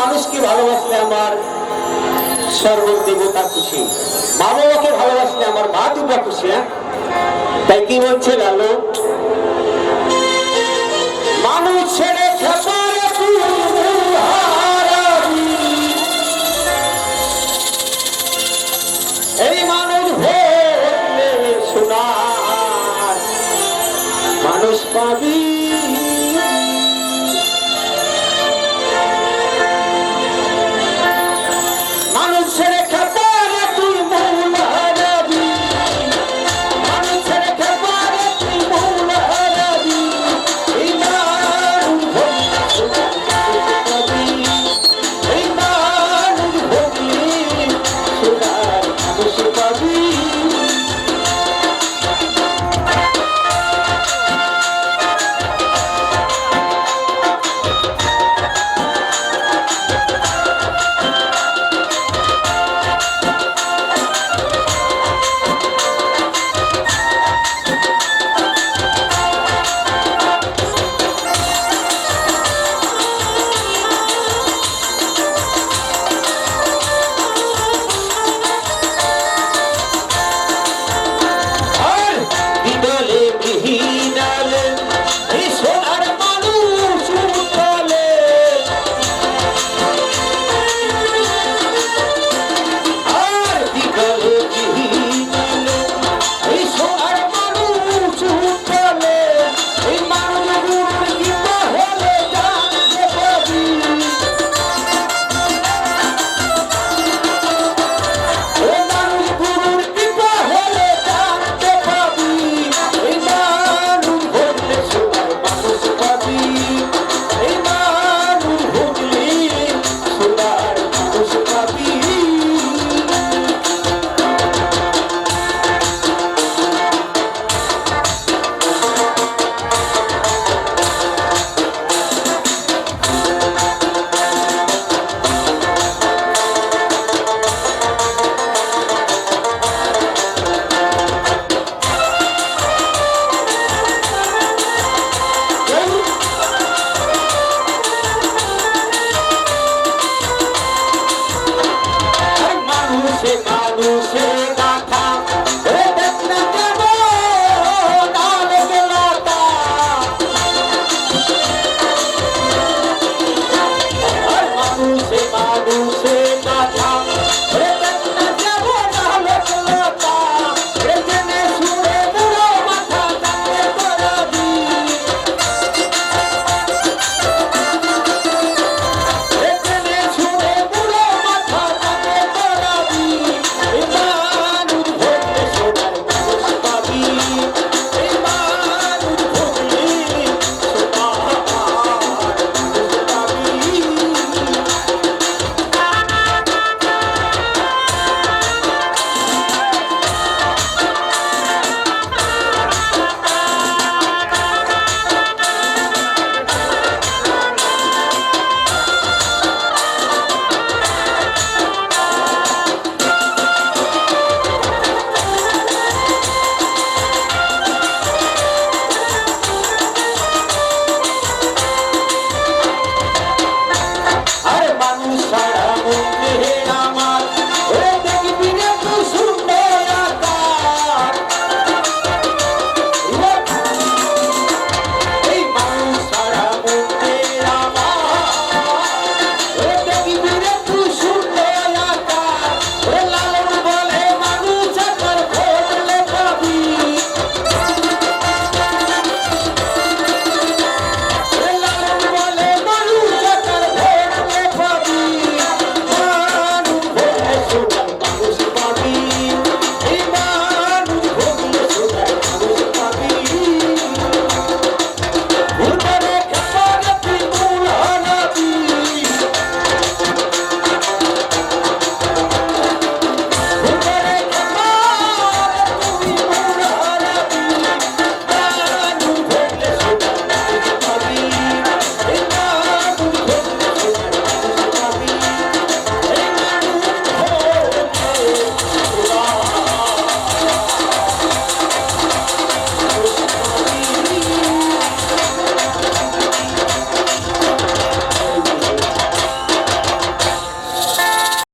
মানুষকে ভালোবাসলে আমার সর্বদেবতা খুশি। মা বাবাকে ভালোবাসলে আমার মা দুটা খুশি হ্যাঁ? তাই কি বলছে লালু মানুষ ছেড়ে খেসো